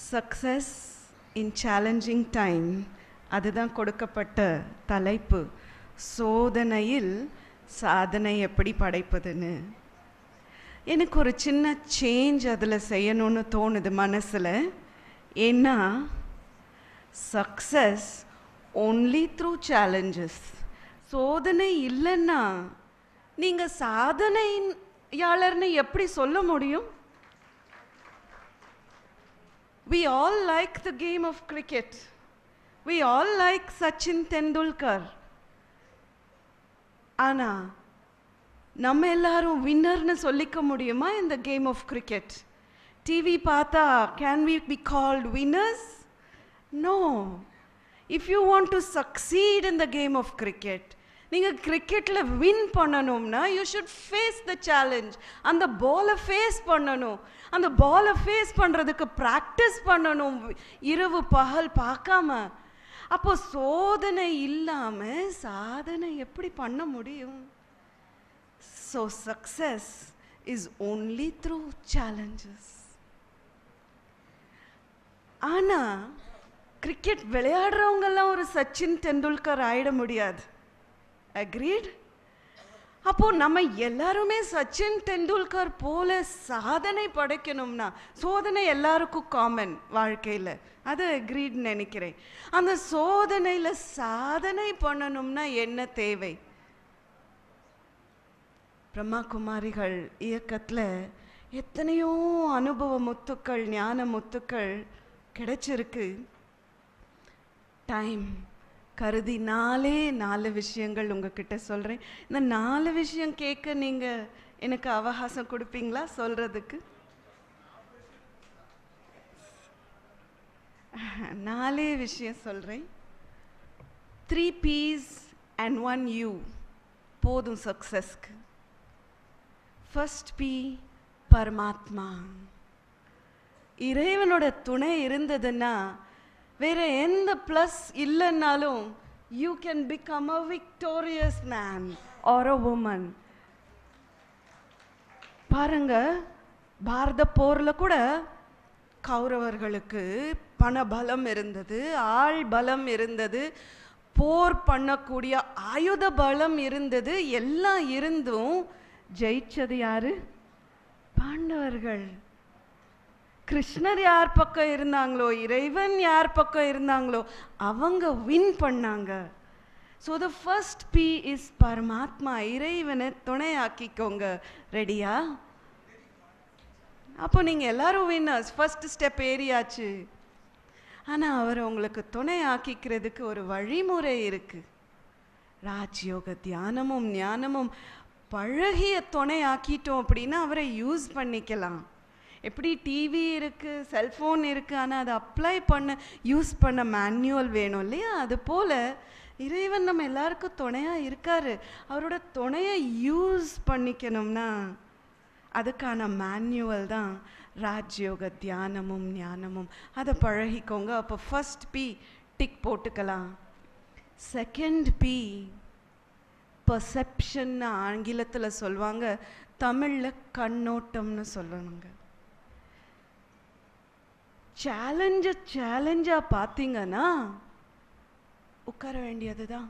Success in challenging time அதுதான் கொடுக்கப்பட்ட தலைப்பு. சோதனையில் சாதனை எப்படி படைப்பதுன்னு. எனக்கு ஒரு சின்ன சேஞ்ச் அதில் செய்யணும்னு தோணுது மனசில். ஏன்னா சக்ஸஸ் ஒன்லி த்ரூ சேலஞ்சஸ் சோதனை இல்லைன்னா நீங்கள் சாதனையாளர்னு எப்படி சொல்ல முடியும்? We all like the game of cricket. We all like Sachin Tendulkar. ஆனா நம்ம எல்லாரும் வின்னர்னு சொல்லிக்க முடியுமா இந்த கேம் ஆஃப் கிரிக்கெட் டிவி பார்த்தா can we be called winners no if you want to succeed in the game of cricket நீங்கள் கிரிக்கெட்டில் win பண்ணணும்னா you should face the challenge அந்த பாலை ஃபேஸ் பண்ணணும். அந்த பாலை ஃபேஸ் பண்ணுறதுக்கு ப்ராக்டிஸ் பண்ணணும். இரவு பகல் பார்க்காம. அப்போ சோதனை இல்லாமல் சாதனை எப்படி பண்ண முடியும்? So success is only through challenges ஆனால் கிரிக்கெட் விளையாடுறவங்கெல்லாம் ஒரு சச்சின் டெண்டுல்கர் ஆயிட முடியாது. அக்ரீட் அப்போ நம்ம எல்லாருமே சச்சின் டெண்டுல்கர் போல சாதனை படைக்கணும்னா சோதனை எல்லாருக்கும் காமன் வாழ்க்கையில். அது அக்ரீட்னு நினைக்கிறேன். அந்த சோதனையில் சாதனை பண்ணணும்னா என்ன தேவை? பிரம்மா குமாரிகள் இயக்கத்தில் எத்தனையோ அனுபவ முத்துக்கள் ஞான முத்துக்கள் கிடைச்சிருக்கு. டைம் கருதி நாலே நாலு விஷயங்கள் உங்ககிட்ட சொல்கிறேன் இந்த நாலு விஷயம் கேட்க நீங்கள் எனக்கு அவகாசம் கொடுப்பீங்களா சொல்கிறதுக்கு நாலே விஷயம் சொல்கிறேன் three P's and one U போதும் சக்ஸஸ்க்கு ஃபஸ்ட் பி பரமாத்மா இறைவனோட துணை இருந்ததுன்னா வேற எந்த ப்ளஸ் இல்லைன்னாலும் you can become a victorious man or a woman பாருங்க பாரத போரில் கூட கௌரவர்களுக்கு பண பலம் இருந்தது ஆள் பலம் இருந்தது போர் பண்ணக்கூடிய ஆயுத பலம் இருந்தது எல்லாம் இருந்தும் ஜெயிச்சது யாரு? பாண்டவர்கள். கிருஷ்ணர் யார் பக்கம் இருந்தாங்களோ இறைவன் யார் பக்கம் இருந்தாங்களோ அவங்க வின் பண்ணாங்க. So the first P is பரமாத்மா இறைவனை துணையாக்கிக்கோங்க. ரெடியா அப்போ நீங்கள் எல்லாரும் வின்னர்ஸ் ஃபர்ஸ்ட் ஸ்டெப் ஏறியாச்சு. ஆனால் அவர் உங்களுக்கு துணை ஆக்கிக்கிறதுக்கு ஒரு வழிமுறை இருக்குது ராஜ்யோக தியானமும் ஞானமும் பழகிய துணை ஆக்கிட்டோம் அப்படின்னா அவரை யூஸ் பண்ணிக்கலாம். எப்படி டிவி இருக்குது செல்ஃபோன் இருக்குது ஆனால் அதை அப்ளை பண்ண யூஸ் பண்ண மேனுவல் வேணும் இல்லையா? அது போல் இறைவன் நம்ம எல்லாருக்கும் துணையாக இருக்காரு. அவரோட துணையை யூஸ் பண்ணிக்கணும்னா அதுக்கான மேனுவல் தான் ராஜ்யோக தியானமும் ஞானமும். அதை பழகிக்கோங்க. அப்போ ஃபஸ்ட் பி டிக் போட்டுக்கலாம். செகண்ட் பி பர்செப்ஷன்னு ஆங்கிலத்தில் சொல்லுவாங்க. தமிழில் கண்ணோட்டம்னு சொல்லணுங்க. சேலஞ்சை சேலஞ்சாக பார்த்தீங்கன்னா உட்கார வேண்டியது தான்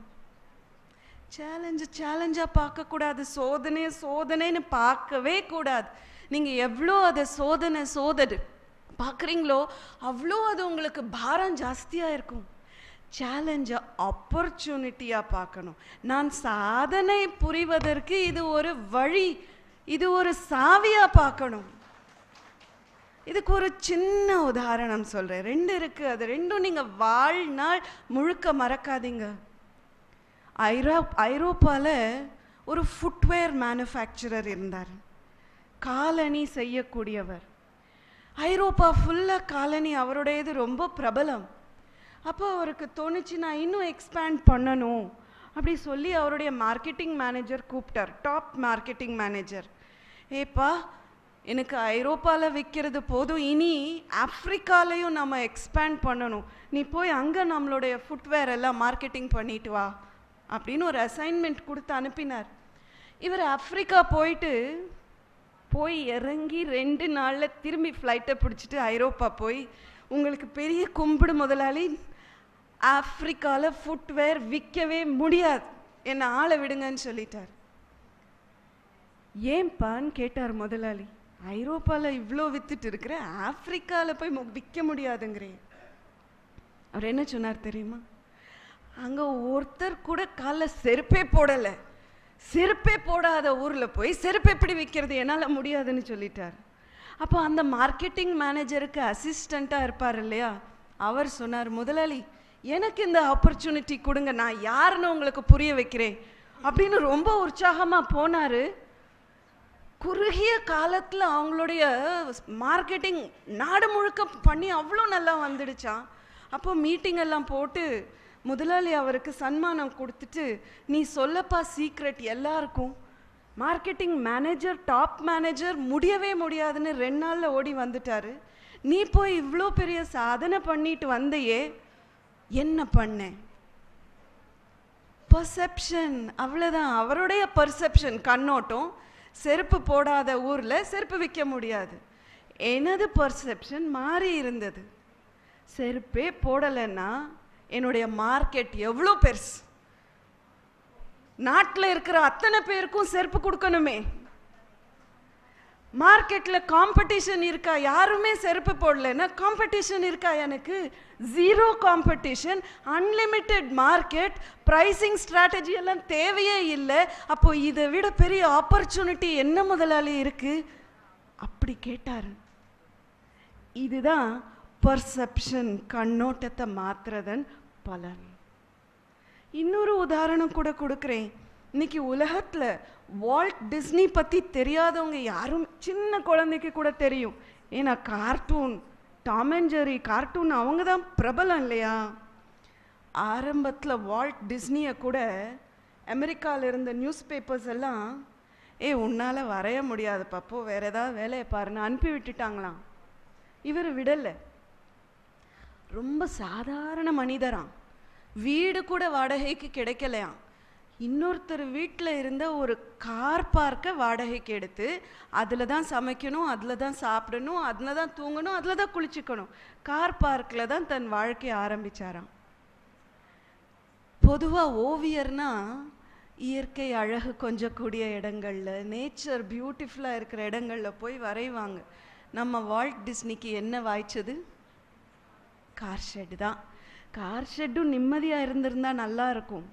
சேலஞ்சு சேலஞ்சாக பார்க்கக்கூடாது. சோதனை சோதனைன்னு பார்க்கவே கூடாது. நீங்கள் எவ்வளோ அதை சோதனை சோதனை பார்க்குறீங்களோ அவ்வளோ அது உங்களுக்கு பாரம் ஜாஸ்தியாக இருக்கும். சேலஞ்சை ஆப்பர்ச்சுனிட்டியாக பார்க்கணும். நான் சாதனை புரிவதற்கு இது ஒரு வழி இது ஒரு சாவியாக பார்க்கணும். இதுக்கு ஒரு சின்ன உதாரணம் சொல்கிறேன் ரெண்டு இருக்குது அது ரெண்டும் நீங்கள் வாழ்நாள் முழுக்க மறக்காதீங்க. ஐரோ ஐரோப்பாவில் ஒரு ஃபுட்வேர் மேனுஃபேக்சரர் இருந்தார். காலணி செய்யக்கூடியவர். ஐரோப்பா ஃபுல்லாக காலனி அவருடையது ரொம்ப பிரபலம். அப்போ அவருக்கு தோணுச்சு நான் இன்னும் எக்ஸ்பேண்ட் பண்ணணும் அப்படி சொல்லி அவருடைய மார்க்கெட்டிங் மேனேஜர் கூப்பிட்டார். டாப் மார்க்கெட்டிங் மேனேஜர் ஏப்பா எனக்கு ஐரோப்பாவில் விற்கிறது போதும். இனி ஆப்ரிக்காலையும் நம்ம எக்ஸ்பேண்ட் பண்ணணும். நீ போய் அங்கே நம்மளுடைய ஃபுட்வேர் எல்லாம் மார்க்கெட்டிங் பண்ணிட்டு வா அப்படின்னு ஒரு அசைன்மெண்ட் கொடுத்து அனுப்பினார். இவர் ஆப்ரிக்கா போயிட்டு போய் இறங்கி ரெண்டு நாளில் திரும்பி ஃப்ளைட்டை பிடிச்சிட்டு ஐரோப்பா போய் உங்களுக்கு பெரிய கும்பிடு முதலாளி ஆப்ரிக்காவில் ஃபுட்வேர் விற்கவே முடியாது. என்னை ஆளை விடுங்கன்னு சொல்லிட்டார். ஏன்பான்னு கேட்டார் முதலாளி. ஐரோப்பாவில் இவ்வளோ வித்துட்டு இருக்கிற ஆப்பிரிக்காவில் போய் விற்க முடியாதுங்கிறேன். அவர் என்ன சொன்னார் தெரியுமா? அங்கே ஒருத்தர் கூட காலைல செருப்பே போடலை. செருப்பே போடாத ஊரில் போய் செருப்பு எப்படி விற்கிறது என்னால் முடியாதுன்னு சொல்லிட்டார். அப்போ அந்த மார்க்கெட்டிங் மேனேஜருக்கு அசிஸ்டண்ட்டாக இருப்பார் இல்லையா? அவர் சொன்னார் முதலாளி எனக்கு இந்த ஆப்பர்ச்சுனிட்டி கொடுங்க. நான் யாருன்னு உங்களுக்கு புரிய வைக்கிறேன். அப்படின்னு ரொம்ப உற்சாகமாக போனார். குறுகிய காலத்தில் அவங்களுடைய மார்க்கெட்டிங் நாடு முழுக்க பண்ணி அவ்வளோ நல்லா வந்துடுச்சான் அப்போ மீட்டிங் எல்லாம் போட்டு முதலாளி அவருக்கு சன்மானம் கொடுத்துட்டு நீ சொல்லப்பா சீக்ரெட் எல்லாருக்கும். மார்க்கெட்டிங் மேனேஜர் டாப் மேனேஜர் முடியவே முடியாதுன்னு ரெண்டு நாளில் ஓடி வந்துட்டாரு. நீ போய் இவ்வளோ பெரிய சாதனை பண்ணிட்டு வந்தையே என்ன பண்ணேன் பர்செப்ஷன் அவ்வளோதான் அவருடைய பர்செப்ஷன் கண்ணோட்டம். செருப்பு போடாத ஊரில் செருப்பு விற்க முடியாது. எனது பர்செப்ஷன் மாறி இருந்தது. செருப்பே போடலைன்னா என்னுடைய மார்க்கெட் எவ்வளோ பெருசு? நாட்டில் இருக்கிற அத்தனை பேருக்கும் செருப்பு கொடுக்கணுமே. மார்க்கெட்டில் காம்படிஷன் இருக்கா? யாருமே செருப்பு போடலைன்னா காம்படிஷன் இருக்கா எனக்கு? Zero competition unlimited market pricing strategy எல்லாம் தேவையே இல்லை. அப்போ இதை விட பெரிய ஆப்பர்ச்சுனிட்டி என்ன முதலாளி இருக்குது அப்படி கேட்டார். இதுதான் பர்செப்ஷன் கண்ணோட்டத்தை மாற்றுறதன் பலன். இன்னொரு உதாரணம் கூட கொடுக்குறேன். இன்னைக்கு உலகத்தில் வால்ட் டிஸ்னி பற்றி தெரியாதவங்க யாரும் சின்ன குழந்தைக்கு கூட தெரியும். ஏன்னா cartoon Tom and Jerry cartoon அவங்க தான் பிரபலம் இல்லையா? ஆரம்பத்தில் வால்ட் டிஸ்னியை கூட அமெரிக்காவில் இருந்த நியூஸ் பேப்பர்ஸ் எல்லாம் ஏ உன்னால் வரைய முடியாது பப்போ வேறு ஏதாவது வேலையை பாருன்னு அனுப்பி விட்டுட்டாங்களாம். இவர் விடலை. ரொம்ப சாதாரண மனிதராம். வீடு கூட வாடகைக்கு கிடைக்கலையாம். இன்னொருத்தர் வீட்டில் இருந்த ஒரு கார் பார்க்கை வாடகைக்கு எடுத்து அதில் தான் சமைக்கணும் அதில் தான் சாப்பிடணும் அதில் தான் தூங்கணும் அதில் தான் குளிச்சுக்கணும். கார் பார்க்கில் தான் தன் வாழ்க்கையை ஆரம்பிச்சாராம். பொதுவாக ஓவியர்னா இயற்கை அழகு கொஞ்சக்கூடிய இடங்களில் நேச்சர் பியூட்டிஃபுல்லாக இருக்கிற இடங்களில் போய் வரைவாங்க. நம்ம வால்ட் டிஸ்னிக்கு என்ன வாய்ச்சது? கார் ஷெட்டு தான். கார் ஷெட்டும் நிம்மதியாக இருந்திருந்தால் நல்லா இருக்கும்.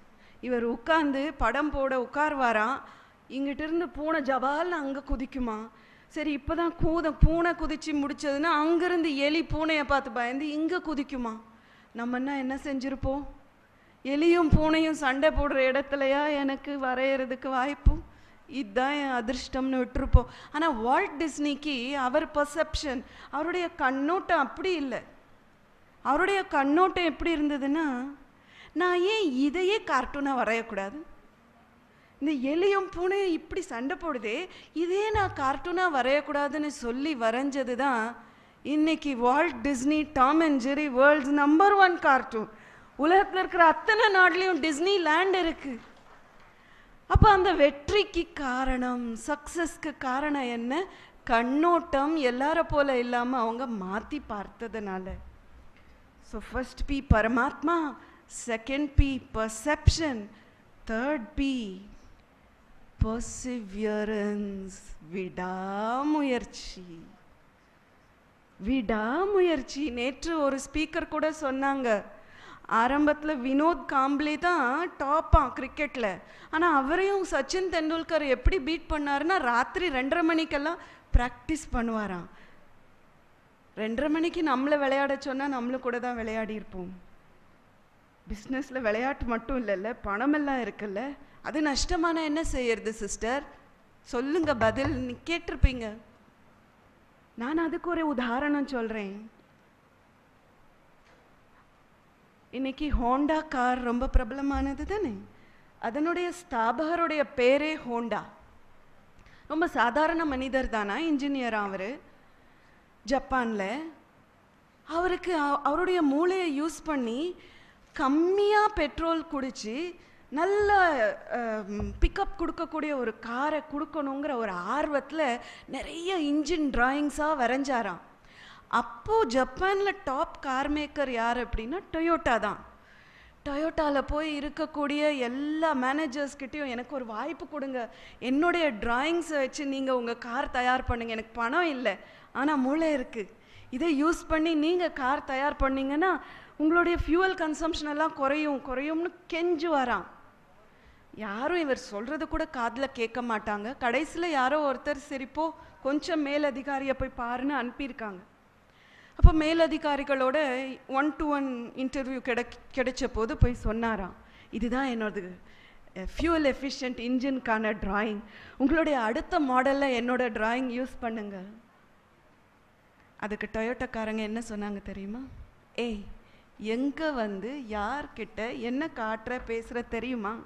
இவர் உட்காந்து படம் போட உட்கார்வாராம் இங்கிட்ட இருந்து பூனை ஜபால்னு அங்கே குதிக்குமா? சரி இப்போ தான் கூத பூனை குதிச்சு முடிச்சதுன்னா அங்கேருந்து எலி பூனையை பார்த்து பயந்து இங்கே குதிக்குமா? நம்மன்னா என்ன செஞ்சுருப்போம்? எலியும் பூனையும் சண்டை போடுற இடத்துலையா எனக்கு வரைகிறதுக்கு வாய்ப்பு? இதுதான் என் அதிர்ஷ்டம்னு விட்டுருப்போம். ஆனால் வால்ட் டிஸ்னிக்கு அவர் பர்செப்ஷன் அவருடைய கண்ணோட்டம் அப்படி இல்லை. அவருடைய கண்ணோட்டம் எப்படி இருந்ததுன்னா நான் ஏன் இதையே கார்ட்டூனாக வரையக்கூடாது? இந்த எலியும் பூனையும் இப்படி சண்டை போடுதே இதே நான் கார்ட்டூனாக வரையக்கூடாதுன்னு சொல்லி வரைஞ்சது தான் இன்னைக்கு Walt Disney Tom and Jerry world's number one cartoon உலகத்தில் இருக்கிற அத்தனை நாட்லேயும் டிஸ்னி லேண்ட் இருக்குது அப்போ அந்த வெற்றிக்கு காரணம் சக்ஸஸ்க்கு காரணம் என்ன? கண்ணோட்டம் எல்லார போல இல்லாமல் அவங்க மாற்றி பார்த்ததுனால. ஸோ ஃபஸ்ட் பி பரமாத்மா second P perception third P perseverance விடாமுயற்சி. விடாமுயற்சி. நேற்று ஒரு ஸ்பீக்கர் கூட சொன்னாங்க. ஆரம்பத்தில் வினோத் காம்ப்ளே தான் டாப்பான் கிரிக்கெட்டில் ஆனால் அவரையும் சச்சின் தெண்டுல்கர் எப்படி பீட் பண்ணாருன்னா ராத்திரி ரெண்டரை மணிக்கெல்லாம் ப்ராக்டிஸ் பண்ணுவாராம். ரெண்டரை மணிக்கு நம்மளை விளையாட சொன்னால் நம்மளும் கூட தான் விளையாடி இருப்போம் பிஸ்னஸில் விளையாட்டு மட்டும் இல்லைல்ல பணமெல்லாம் இருக்குல்ல அது நஷ்டமான என்ன செய்யறது சிஸ்டர் சொல்லுங்க பதில். நீ கேட்டிருப்பீங்க. நான் அதுக்கு ஒரு உதாரணம் சொல்கிறேன் இன்னைக்கு ஹோண்டா கார் ரொம்ப பிரபலமானது தானே? அதனுடைய ஸ்தாபகருடைய பேரே ஹோண்டா. ரொம்ப சாதாரண மனிதர் தானா இன்ஜினியர் அவர்? ஜப்பானில். அவருக்கு அவருடைய மூளையை யூஸ் பண்ணி கம்மியாக பெட்ரோல் குடித்து நல்ல பிக்கப் கொடுக்கக்கூடிய ஒரு காரை கொடுக்கணுங்கிற ஒரு ஆர்வத்தில் நிறைய இன்ஜின் டிராயிங்ஸாக வரைஞ்சாராம். அப்போது ஜப்பானில் டாப் கார் மேக்கர் யார் அப்படின்னா டொயோட்டா தான். டொயோட்டாவில் போய் இருக்கக்கூடிய எல்லா மேனேஜர்ஸ்கிட்டையும் எனக்கு ஒரு வாய்ப்பு கொடுங்க. என்னுடைய டிராயிங்ஸை வச்சு நீங்கள் உங்கள் கார் தயார் பண்ணுங்கள் எனக்கு பணம் இல்லை ஆனால் மூளை இருக்குது இதை யூஸ் பண்ணி நீங்கள் கார் தயார் பண்ணிங்கன்னா உங்களுடைய ஃபியூவல் கன்சம்ஷன் எல்லாம் குறையும் குறையும்னு கெஞ்சு வரான் யாரும் இவர் சொல்கிறது கூட காதில் கேட்க மாட்டாங்க. கடைசியில் யாரோ ஒருத்தர் சரிப்போ கொஞ்சம் மேலதிகாரியை போய் பாருன்னு அனுப்பியிருக்காங்க. அப்போ மேலதிகாரிகளோட ஒன் டு ஒன் இன்டர்வியூ கிடை கிடைச்ச போது போய் சொன்னாராம். இதுதான் என்னோடது ஃபியூவல் எஃபிஷியன்ட் இன்ஜின்கான டிராயிங் உங்களுடைய அடுத்த மாடலில் என்னோட டிராயிங் யூஸ் பண்ணுங்க. அதுக்கு டொயோட்டோக்காரங்க என்ன சொன்னாங்க தெரியுமா? ஏய் எங்கே வந்து யார்கிட்ட என்ன காட்டுற பேசுகிற தெரியுமா?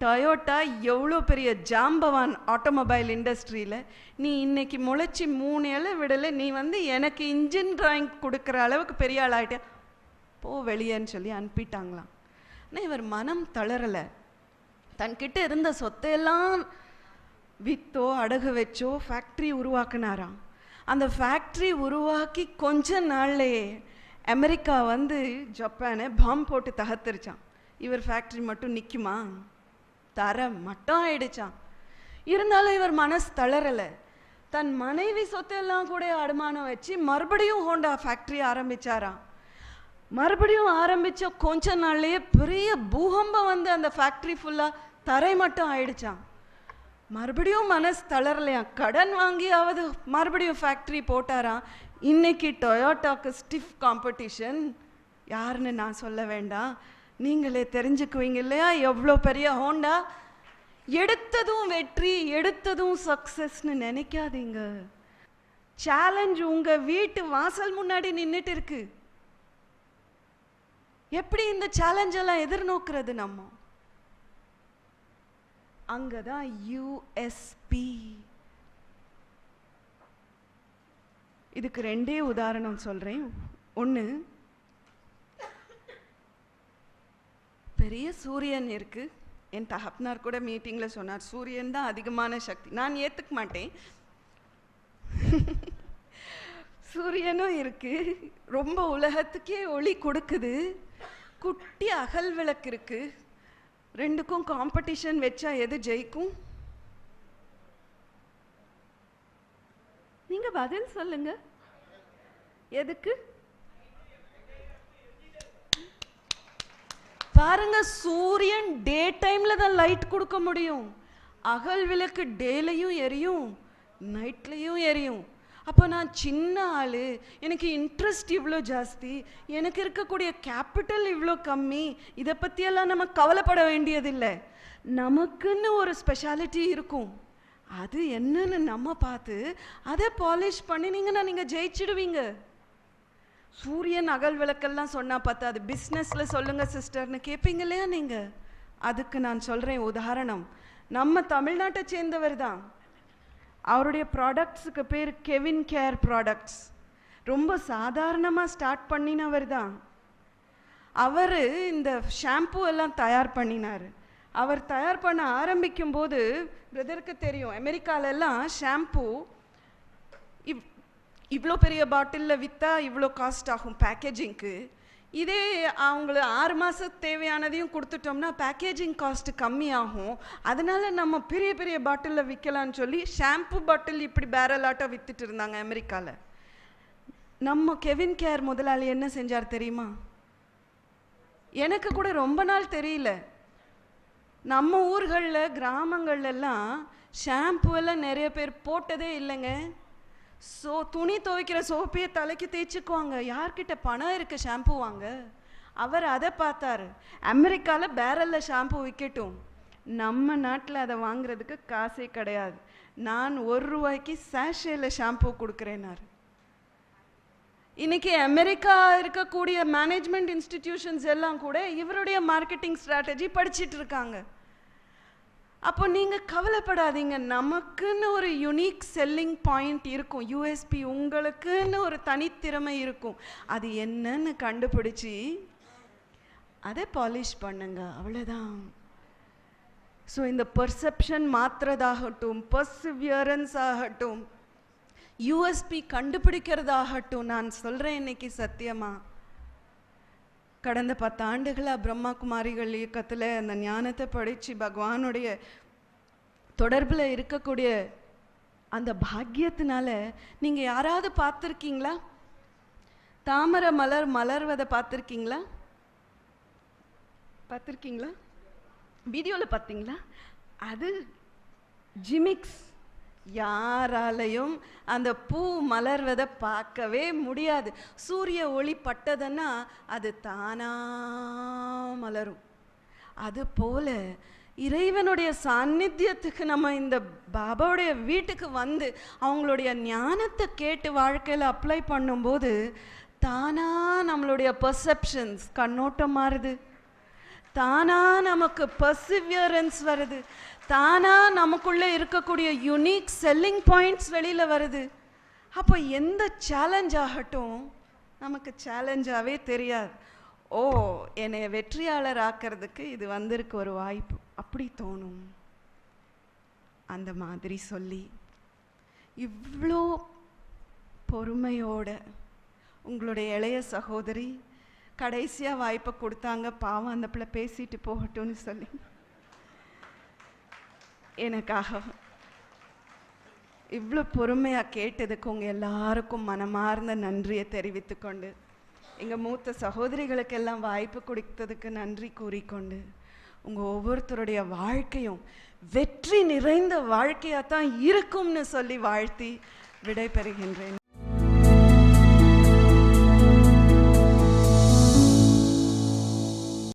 டொயோட்டா எவ்வளோ பெரிய ஜாம்பவான் ஆட்டோமொபைல் இண்டஸ்ட்ரியில் நீ இன்னைக்கு முளைச்சி மூணு இலை விடலை நீ வந்து எனக்கு இன்ஜின் டிராயிங் கொடுக்குற அளவுக்கு பெரிய ஆள் போ வெளியேன்னு சொல்லி அனுப்பிட்டாங்களாம். ஆனால் இவர் மனம் தளரலை. தன்கிட்ட இருந்த சொத்தையெல்லாம் வித்தோ அடகு வச்சோ ஃபேக்ட்ரி உருவாக்குனாராம். அந்த ஃபேக்ட்ரி உருவாக்கி கொஞ்ச நாள்லேயே அமெரிக்கா வந்து ஜப்பானை பாம் போட்டு தகர்த்துருச்சான் இவர் ஃபேக்ட்ரி மட்டும் நிற்குமா தர மட்டும் ஆயிடுச்சான் இருந்தாலும் இவர் மனசு தளரலை. தன் மனைவி சொத்தெல்லாம் கூட அடமானம் வச்சு மறுபடியும் ஹோண்டா ஃபேக்ட்ரி ஆரம்பிச்சாராம். மறுபடியும் ஆரம்பித்த கொஞ்ச நாள்லேயே பெரிய பூகம்பம் வந்து அந்த ஃபேக்ட்ரி ஃபுல்லாக தரை மட்டும் ஆயிடுச்சான் மறுபடியும் மனசு தளரலையா கடன் வாங்கியாவது மறுபடியும் ஃபேக்ட்ரி போட்டாராம். இன்னைக்கு டொயோட்டாக்கு ஸ்டிஃப் காம்படிஷன் யாருன்னு நான் சொல்ல வேண்டாம். நீங்களே தெரிஞ்சுக்குவீங்க இல்லையா? எவ்வளோ பெரிய ஹோண்டா எடுத்ததும் வெற்றி எடுத்ததும் சக்ஸஸ்னு நினைக்காதீங்க. சேலஞ்ச் உங்கள் வீட்டு வாசல் முன்னாடி நின்றுட்டு இருக்கு. எப்படி இந்த சேலஞ்செல்லாம் எதிர்நோக்குறது எதிர்நோக்கிறது நம்ம? அங்கதான் யூஎஸ்பி இதுக்கு ரெண்டே உதாரணம் சொல்கிறேன் ஒன்று பெரிய சூரியன் இருக்குது என் தகப்பனார் கூட மீட்டிங்கில் சொன்னார் சூரியன் தான் அதிகமான சக்தி. நான் ஏற்றுக்க மாட்டேன். சூரியனும் இருக்குது ரொம்ப உலகத்துக்கே ஒளி கொடுக்குது. குட்டி அகல் விளக்கு இருக்குது ரெண்டுக்கும் காம்படிஷன் வச்சா எது ஜெயிக்கும்? நீங்க பதில் சொல்லுங்க. எதுக்கு? பாருங்க சூரியன் டே டைம்ல தான் லைட் கொடுக்க முடியும். அகல் விளக்கு டேலையும் எரியும் நைட்லையும் எரியும். அப்போ நான் சின்ன ஆள் எனக்கு இன்ட்ரெஸ்ட் இவ்வளோ ஜாஸ்தி எனக்கு இருக்கக்கூடிய கேபிட்டல் இவ்வளோ கம்மி இதை பற்றியெல்லாம் நம்ம கவலைப்பட வேண்டியதில்லை. நமக்குன்னு ஒரு ஸ்பெஷாலிட்டி இருக்கும். அது என்னன்னு நம்ம பார்த்து அதை பாலிஷ் பண்ணினீங்கன்னா நீங்கள் ஜெயிச்சிடுவீங்க. சூரியன் அகல் விளக்கெல்லாம் சொன்னால் பார்த்தா அது பிஸ்னஸில் சொல்லுங்கள் சிஸ்டர்னு கேட்பீங்க இல்லையா நீங்கள் அதுக்கு நான் சொல்கிறேன் உதாரணம். நம்ம தமிழ்நாட்டை சேர்ந்தவர் தான். அவருடைய ப்ராடக்ட்ஸுக்கு பேர் கெவின் கேர் ப்ராடக்ட்ஸ் ரொம்ப சாதாரணமாக ஸ்டார்ட் பண்ணினவர் தான். அவர் இந்த ஷாம்பு எல்லாம் தயார் பண்ணினார். அவர் தயார் பண்ண ஆரம்பிக்கும் போது பிரதருக்கு தெரியும் அமெரிக்காலெல்லாம் ஷாம்பூ ஷாம்பு இவ் இவ்வளோ பெரிய பாட்டிலில் விற்றா இவ்வளோ காஸ்ட் ஆகும் பேக்கேஜிங்க்கு இதே அவங்கள ஆறு மாதத்து தேவையானதையும் கொடுத்துட்டோம்னா பேக்கேஜிங் காஸ்ட்டு கம்மியாகும். அதனால் நம்ம பெரிய பெரிய பாட்டிலில் விற்கலான்னு சொல்லி ஷாம்பு பாட்டில் இப்படி பேரலாட்டாக வித்துட்டு இருந்தாங்க அமெரிக்காவில் நம்ம கெவின் கேர் முதலாளி என்ன செஞ்சார் தெரியுமா? எனக்கு கூட ரொம்ப நாள் தெரியல. நம்ம ஊர்களில் கிராமங்கள்லாம் ஷாம்பு எல்லாம் நிறைய பேர் போட்டதே இல்லைங்க. சோ துணி துவைக்கிற சோப்பையே தலைக்கு தேய்ச்சிக்குவாங்க. யார்கிட்ட பணம் இருக்க ஷாம்பு வாங்க? அவர் அதை பார்த்தாரு. அமெரிக்காவில் பேரலில் ஷாம்பு விற்கட்டும் நம்ம நாட்டில் அதை வாங்குறதுக்கு காசே கிடையாது. நான் ஒரு ரூபாய்க்கு சாஷேல ஷாம்பு கொடுக்குறேனார் இன்னைக்கு அமெரிக்கா இருக்கக்கூடிய மேனேஜ்மெண்ட் இன்ஸ்டிடியூஷன்ஸ் எல்லாம் கூட இவருடைய மார்க்கெட்டிங் ஸ்ட்ராட்டஜி படிச்சிட்டு இருக்காங்க. அப்போ நீங்கள் கவலைப்படாதீங்க. நமக்குன்னு ஒரு யுனிக் செல்லிங் பாயிண்ட் இருக்கும். யூஎஸ்பி உங்களுக்குன்னு ஒரு தனித்திறமை இருக்கும். அது என்னன்னு கண்டுபிடிச்சி அதை பாலிஷ் பண்ணுங்க. அவ்வளோதான் ஸோ இந்த பர்செப்ஷன் மாத்திரதாகட்டும் பர்சிவியரன்ஸ் ஆகட்டும் யூஎஸ்பி கண்டுபிடிக்கிறதாகட்டும் நான் சொல்கிறேன் இன்னைக்கு சத்தியமா. கடந்த பத்தாண்டுகளாக பிரம்மா குமாரிகள் இயக்கத்தில் அந்த ஞானத்தை படித்து பகவானுடைய தொடர்பில் இருக்கக்கூடிய அந்த பாக்கியத்தினால நீங்கள் யாராவது பார்த்துருக்கீங்களா? தாமரை மலர் மலர்வதை பார்த்துருக்கீங்களா? பார்த்துருக்கீங்களா? வீடியோவில் பார்த்தீங்களா? அது ஜிமிக்ஸ். யாராலையும் அந்த பூ மலர்வதை பார்க்கவே முடியாது. சூரிய ஒளி பட்டதுன்னா அது தானா மலரும். அது போல இறைவனுடைய சாநித்தியத்துக்கு நம்ம இந்த பாபாவுடைய வீட்டுக்கு வந்து அவங்களுடைய ஞானத்தை கேட்டு வாழ்க்கையில் அப்ளை பண்ணும்போது தானா நம்மளுடைய பர்செப்ஷன்ஸ் கண்ணோட்டம் மாறுது. தானா நமக்கு பர்சிவியரன்ஸ் வருது. தானா நமக்குள்ளே இருக்கக்கூடிய யுனிக் செல்லிங் பாயிண்ட்ஸ் வெளியில் வருது. அப்போ எந்த சேலஞ்ச் ஆகட்டும் நமக்கு சேலஞ்சாகவே தெரியாது. ஓ என்னை வெற்றியாளர் ஆக்கிறதுக்கு இது வந்திருக்கு ஒரு வாய்ப்பு. அப்படி தோணும். அந்த மாதிரி சொல்லி இவ்வளோ பொறுமையோட உங்களுடைய இளைய சகோதரி கடைசியாக வாய்ப்பை கொடுத்தாங்க. பாவம் அந்த பிள்ளை பேசிட்டு போகட்டும்னு சொல்லி. எனக்காக. இவ்வளோ பொறுமையாக கேட்டதுக்கு உங்கள் எல்லாருக்கும் மனமார்ந்த நன்றியை தெரிவித்துக்கொண்டு எங்கள் மூத்த சகோதரிகளுக்கெல்லாம் வாய்ப்பு கொடுத்ததுக்கு நன்றி கூறிக்கொண்டு உங்கள் ஒவ்வொருத்தருடைய வாழ்க்கையும் வெற்றி நிறைந்த வாழ்க்கையாக தான் இருக்கும்னு சொல்லி வாழ்த்தி விடைபெறுகின்றேன்.